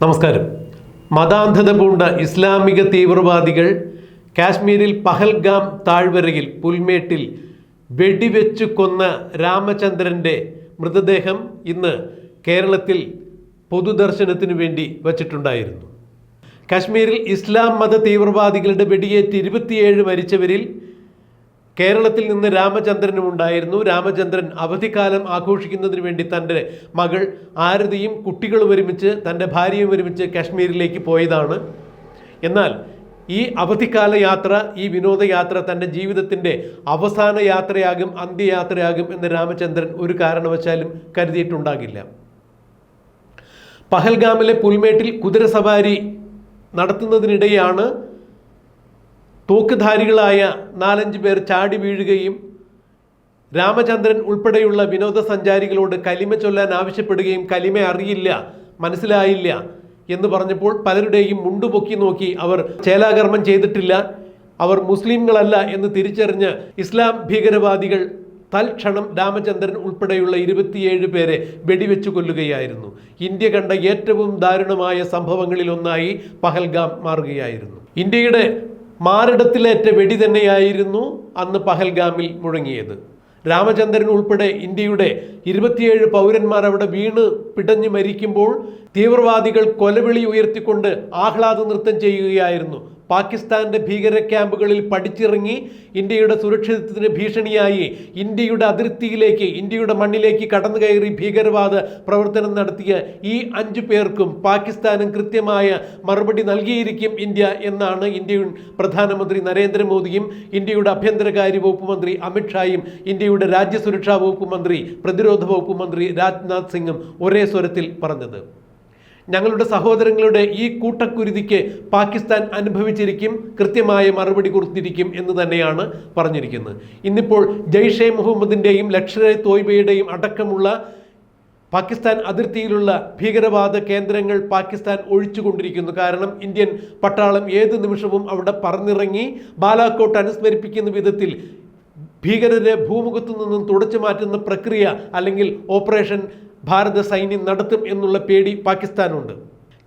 നമസ്കാരം. മതാന്ധത പൂണ്ട ഇസ്ലാമിക തീവ്രവാദികൾ കാശ്മീരിൽ പഹൽഗാം താഴ്വരയിൽ പുൽമേട്ടിൽ വെടിവെച്ചു കൊന്ന രാമചന്ദ്രന്റെ മൃതദേഹം ഇന്ന് കേരളത്തിൽ പൊതുദർശനത്തിനു വേണ്ടി വച്ചിട്ടുണ്ടായിരുന്നു. കാശ്മീരിൽ ഇസ്ലാം മത തീവ്രവാദികളുടെ വെടിയേറ്റ് ഇരുപത്തിയേഴ് മരിച്ചവരിൽ കേരളത്തിൽ നിന്ന് രാമചന്ദ്രനും ഉണ്ടായിരുന്നു. രാമചന്ദ്രൻ അവധിക്കാലം ആഘോഷിക്കുന്നതിന് വേണ്ടി തന്റെ മകൾ ആരതിയും കുട്ടികളും ഒരുമിച്ച് തന്റെ ഭാര്യയും ഒരുമിച്ച് കാശ്മീരിലേക്ക് പോയതാണ്. എന്നാൽ ഈ അവധിക്കാല യാത്ര ഈ വിനോദയാത്ര തന്റെ ജീവിതത്തിന്റെ അവസാന യാത്രയാകും അന്ത്യയാത്രയാകും എന്ന് രാമചന്ദ്രൻ ഒരു കാരണവശാലും കരുതിയിട്ടുണ്ടാകില്ല. പഹൽഗാമിലെ പുൽമേട്ടിൽ കുതിരസവാരി നടത്തുന്നതിനിടെയാണ് തോക്കുധാരികളായ നാലഞ്ച് പേർ ചാടി വീഴുകയും രാമചന്ദ്രൻ ഉൾപ്പെടെയുള്ള വിനോദസഞ്ചാരികളോട് കലിമ ചൊല്ലാൻ ആവശ്യപ്പെടുകയും കലിമ അറിയില്ല മനസ്സിലായില്ല എന്ന് പറഞ്ഞപ്പോൾ പലരുടെയും മുണ്ടുപൊക്കി നോക്കി അവർ ചേലാകർമ്മം ചെയ്തിട്ടില്ല അവർ മുസ്ലിങ്ങളല്ല എന്ന് തിരിച്ചറിഞ്ഞ് ഇസ്ലാം ഭീകരവാദികൾ തൽക്ഷണം രാമചന്ദ്രൻ ഉൾപ്പെടെയുള്ള ഇരുപത്തിയേഴ് പേരെ വെടിവെച്ചു കൊല്ലുകയായിരുന്നു. ഇന്ത്യ കണ്ട ഏറ്റവും ദാരുണമായ സംഭവങ്ങളിലൊന്നായി പഹൽഗാം മാറുകയായിരുന്നു. ഇന്ത്യയുടെ മാറിടത്തിലേറ്റ വെടി തന്നെയായിരുന്നു അന്ന് പഹൽഗാമിൽ മുഴങ്ങിയത്. രാമചന്ദ്രൻ ഉൾപ്പെടെ ഇന്ത്യയുടെ ഇരുപത്തിയേഴ് പൗരന്മാർ അവിടെ വീണ് പിടഞ്ഞു മരിക്കുമ്പോൾ തീവ്രവാദികൾ കൊലവിളി ഉയർത്തിക്കൊണ്ട് ആഹ്ലാദ നൃത്തം ചെയ്യുകയായിരുന്നു. പാകിസ്ഥാന്റെ ഭീകര ക്യാമ്പുകളിൽ പഠിച്ചിറങ്ങി ഇന്ത്യയുടെ സുരക്ഷിതത്വത്തിന് ഭീഷണിയായി ഇന്ത്യയുടെ അതിർത്തിയിലേക്ക് ഇന്ത്യയുടെ മണ്ണിലേക്ക് കടന്നു കയറി ഭീകരവാദ പ്രവർത്തനം നടത്തിയ ഈ അഞ്ചു പേർക്കും പാകിസ്ഥാനും കൃത്യമായ മറുപടി നൽകിയിരിക്കും ഇന്ത്യ എന്നാണ് ഇന്ത്യൻ പ്രധാനമന്ത്രി നരേന്ദ്രമോദിയും ഇന്ത്യയുടെ ആഭ്യന്തരകാര്യ വകുപ്പ് മന്ത്രി അമിത്ഷായും ഇന്ത്യയുടെ രാജ്യസുരക്ഷാ വകുപ്പ് മന്ത്രി പ്രതിരോധ വകുപ്പ് മന്ത്രി രാജ്നാഥ് സിംഗും ഒരേ സ്വരത്തിൽ പറഞ്ഞത്. ഞങ്ങളുടെ സഹോദരങ്ങളുടെ ഈ കൂട്ടക്കുരുതിക്ക് പാകിസ്ഥാൻ അനുഭവിച്ചിരിക്കും കൃത്യമായ മറുപടി കൊടുത്തിരിക്കും എന്ന് തന്നെയാണ് പറഞ്ഞിരിക്കുന്നത്. ഇന്നിപ്പോൾ ജെയ്ഷെ മുഹമ്മദിന്റെയും ലഷ്കർ തോയ്ബയുടെയും അടക്കമുള്ള പാകിസ്ഥാൻ അതിർത്തിയിലുള്ള ഭീകരവാദ കേന്ദ്രങ്ങൾ പാകിസ്ഥാൻ ഒഴിച്ചുകൊണ്ടിരിക്കുന്നു. കാരണം ഇന്ത്യൻ പട്ടാളം ഏത് നിമിഷവും അവിടെ പറന്നിറങ്ങി ബാലാക്കോട്ട് അനുസ്മരിപ്പിക്കുന്ന വിധത്തിൽ ഭീകരരെ ഭൂമുഖത്തു നിന്നും തുടച്ചു മാറ്റുന്ന പ്രക്രിയ അല്ലെങ്കിൽ ഓപ്പറേഷൻ ഭാരത സൈന്യം നടത്തും എന്നുള്ള പേടി പാകിസ്ഥാനുണ്ട്.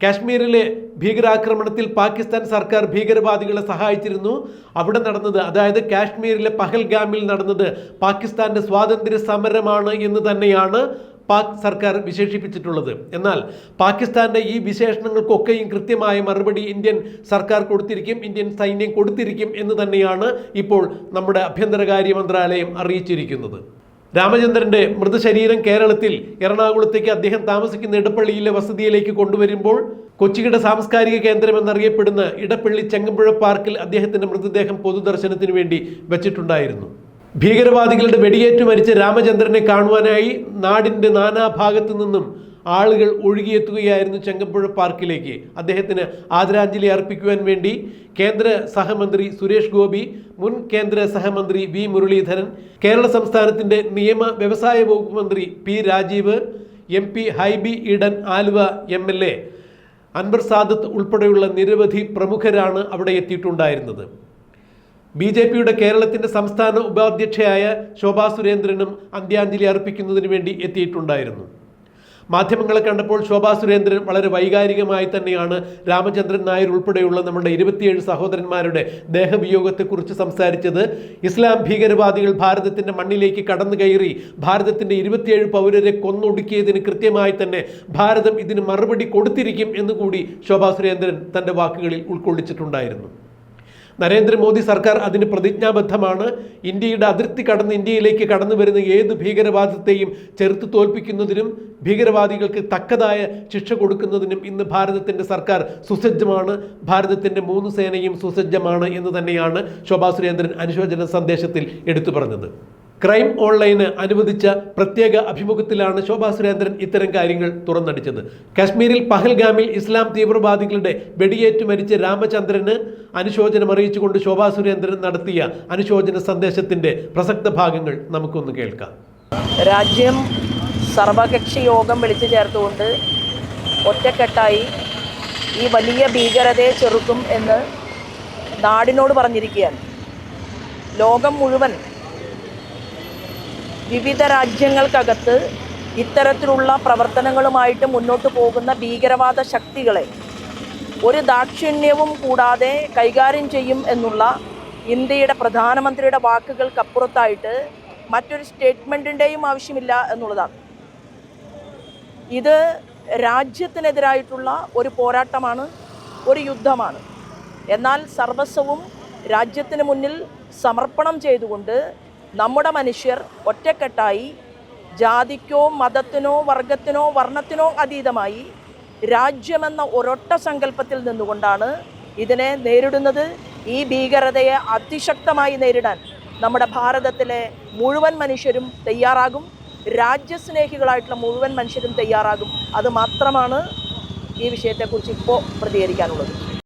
കാശ്മീരിലെ ഭീകരാക്രമണത്തിൽ പാകിസ്ഥാൻ സർക്കാർ ഭീകരവാദികളെ സഹായിച്ചിരുന്നു. അവിടെ നടന്നത് അതായത് കാശ്മീരിലെ പഹൽഗാമിൽ നടന്നത് പാകിസ്ഥാന്റെ സ്വാതന്ത്ര്യ സമരമാണ് എന്ന് തന്നെയാണ് പാക് സർക്കാർ വിശേഷിപ്പിച്ചിട്ടുള്ളത്. എന്നാൽ പാകിസ്ഥാന്റെ ഈ വിശേഷണങ്ങൾക്കൊക്കെയും കൃത്യമായ മറുപടി ഇന്ത്യൻ സർക്കാർ കൊടുത്തിരിക്കും ഇന്ത്യൻ സൈന്യം കൊടുത്തിരിക്കും എന്ന് തന്നെയാണ് ഇപ്പോൾ നമ്മുടെ ആഭ്യന്തരകാര്യ മന്ത്രാലയം അറിയിച്ചിരിക്കുന്നത്. രാമചന്ദ്രന്റെ മൃതശരീരം കേരളത്തിൽ എറണാകുളത്തേക്ക് അദ്ദേഹം താമസിക്കുന്ന ഇടപ്പള്ളിയിലെ വസതിയിലേക്ക് കൊണ്ടുവരുമ്പോൾ കൊച്ചിയുടെ സാംസ്കാരിക കേന്ദ്രം എന്നറിയപ്പെടുന്ന ഇടപ്പള്ളി ചെങ്ങമ്പുഴ പാർക്കിൽ അദ്ദേഹത്തിന്റെ മൃതദേഹം പൊതുദർശനത്തിന് വേണ്ടി വെച്ചിട്ടുണ്ടായിരുന്നു. ഭീകരവാദികളുടെ വെടിയേറ്റ് മരിച്ച രാമചന്ദ്രനെ കാണുവാനായി നാടിന്റെ നാനാഭാഗത്തു നിന്നും ആളുകൾ ഒഴുകിയെത്തുകയായിരുന്നു ചെങ്കമ്പുഴ പാർക്കിലേക്ക്. അദ്ദേഹത്തിന് ആദരാഞ്ജലി അർപ്പിക്കുവാൻ വേണ്ടി കേന്ദ്ര സഹമന്ത്രി സുരേഷ് ഗോപി മുൻ കേന്ദ്ര സഹമന്ത്രി വി മുരളീധരൻ കേരള സംസ്ഥാനത്തിന്റെ നിയമ വ്യവസായ വകുപ്പ് മന്ത്രി P Rajeev M P Hibi Eden Aluva M L A Anwar Sadath ഉൾപ്പെടെയുള്ള നിരവധി പ്രമുഖരാണ് അവിടെ എത്തിയിട്ടുണ്ടായിരുന്നത്. ബി ജെ പിയുടെ കേരളത്തിന്റെ സംസ്ഥാന ഉപാധ്യക്ഷയായ ശോഭാ സുരേന്ദ്രനും അന്ത്യാഞ്ജലി അർപ്പിക്കുന്നതിന് വേണ്ടി എത്തിയിട്ടുണ്ടായിരുന്നു. മാധ്യമങ്ങളെ കണ്ടപ്പോൾ ശോഭാ സുരേന്ദ്രൻ വളരെ വൈകാരികമായി തന്നെയാണ് രാമചന്ദ്രൻ നായർ ഉൾപ്പെടെയുള്ള നമ്മുടെ ഇരുപത്തിയേഴ് സഹോദരന്മാരുടെ ദേഹവിയോഗത്തെക്കുറിച്ച് സംസാരിച്ചത്. ഇസ്ലാം ഭീകരവാദികൾ ഭാരതത്തിന്റെ മണ്ണിലേക്ക് കടന്നു കയറി ഭാരതത്തിന്റെ ഇരുപത്തിയേഴ് പൗരരെ കൊന്നൊടുക്കിയതിന് കൃത്യമായി തന്നെ ഭാരതം ഇതിന് മറുപടി കൊടുത്തിരിക്കും എന്നുകൂടി ശോഭാ സുരേന്ദ്രൻ തന്റെ വാക്കുകളിൽ ഉൾക്കൊള്ളിച്ചിട്ടുണ്ടായിരുന്നു. നരേന്ദ്രമോദി സർക്കാർ അതിന് പ്രതിജ്ഞാബദ്ധമാണ്. ഇന്ത്യയുടെ അതിർത്തി കടന്ന് ഇന്ത്യയിലേക്ക് കടന്നു വരുന്ന ഏത് ഭീകരവാദത്തെയും ചെറുത്ത് തോൽപ്പിക്കുന്നതിനും ഭീകരവാദികൾക്ക് തക്കതായ ശിക്ഷ കൊടുക്കുന്നതിനും ഇന്ന് ഭാരതത്തിന്റെ സർക്കാർ സുസജ്ജമാണ്. ഭാരതത്തിന്റെ മൂന്ന് സേനയും സുസജ്ജമാണ് എന്ന് തന്നെയാണ് ശോഭാ സുരേന്ദ്രൻ അനുശോചന സന്ദേശത്തിൽ എടുത്തു പറഞ്ഞത്. ക്രൈം ഓൺലൈന് അനുവദിച്ച പ്രത്യേക അഭിമുഖത്തിലാണ് ശോഭാ സുരേന്ദ്രൻ ഇത്തരം കാര്യങ്ങൾ തുറന്നടിച്ചത്. കാശ്മീരിൽ പഹൽഗാമിൽ ഇസ്ലാം തീവ്രവാദികളുടെ വെടിയേറ്റ് മരിച്ച രാമചന്ദ്രന് അനുശോചനം അറിയിച്ചുകൊണ്ട് ശോഭാ സുരേന്ദ്രൻ നടത്തിയ അനുശോചന സന്ദേശത്തിന്റെ പ്രസക്ത ഭാഗങ്ങൾ നമുക്കൊന്ന് കേൾക്കാം. രാജ്യം സർവകക്ഷി യോഗം വിളിച്ചു ചേർത്തുകൊണ്ട് ഒറ്റക്കെട്ടായി ഈ വലിയ ഭീകരതയെ ചെറുക്കും എന്ന് നാടിനോട് പറഞ്ഞിരിക്കുകയാണ്. ലോകം മുഴുവൻ വിവിധ രാജ്യങ്ങൾക്കകത്ത് ഇത്തരത്തിലുള്ള പ്രവർത്തനങ്ങളുമായിട്ട് മുന്നോട്ട് പോകുന്ന ഭീകരവാദ ശക്തികളെ ഒരു ദാക്ഷിണ്യവും കൂടാതെ കൈകാര്യം ചെയ്യും എന്നുള്ള ഇന്ത്യയുടെ പ്രധാനമന്ത്രിയുടെ വാക്കുകൾക്കപ്പുറത്തായിട്ട് മറ്റൊരു സ്റ്റേറ്റ്മെന്റിന്റെയും ആവശ്യമില്ല എന്നുള്ളതാണ്. ഇത് രാജ്യത്തിനെതിരായിട്ടുള്ള ഒരു പോരാട്ടമാണ് ഒരു യുദ്ധമാണ്. എന്നാൽ സർവസ്വവും രാജ്യത്തിന് മുന്നിൽ സമർപ്പണം ചെയ്തുകൊണ്ട് നമ്മുടെ മനുഷ്യർ ഒറ്റക്കെട്ടായി ജാതിക്കോ മതത്തിനോ വർഗത്തിനോ വർണത്തിനോ അതീതമായി രാജ്യമെന്ന ഒരൊട്ട സങ്കല്പത്തിൽ നിന്നുകൊണ്ടാണ് ഇതിനെ നേരിടുന്നത്. ഈ ഭീകരതയെ അതിശക്തമായി നേരിടാൻ നമ്മുടെ ഭാരതത്തിലെ മുഴുവൻ മനുഷ്യരും തയ്യാറാകും. രാജ്യസ്നേഹികളായിട്ടുള്ള മുഴുവൻ മനുഷ്യരും തയ്യാറാകും. അത് മാത്രമാണ് ഈ വിഷയത്തെക്കുറിച്ച് ഇപ്പോൾ പ്രതികരിക്കാനുള്ളത്.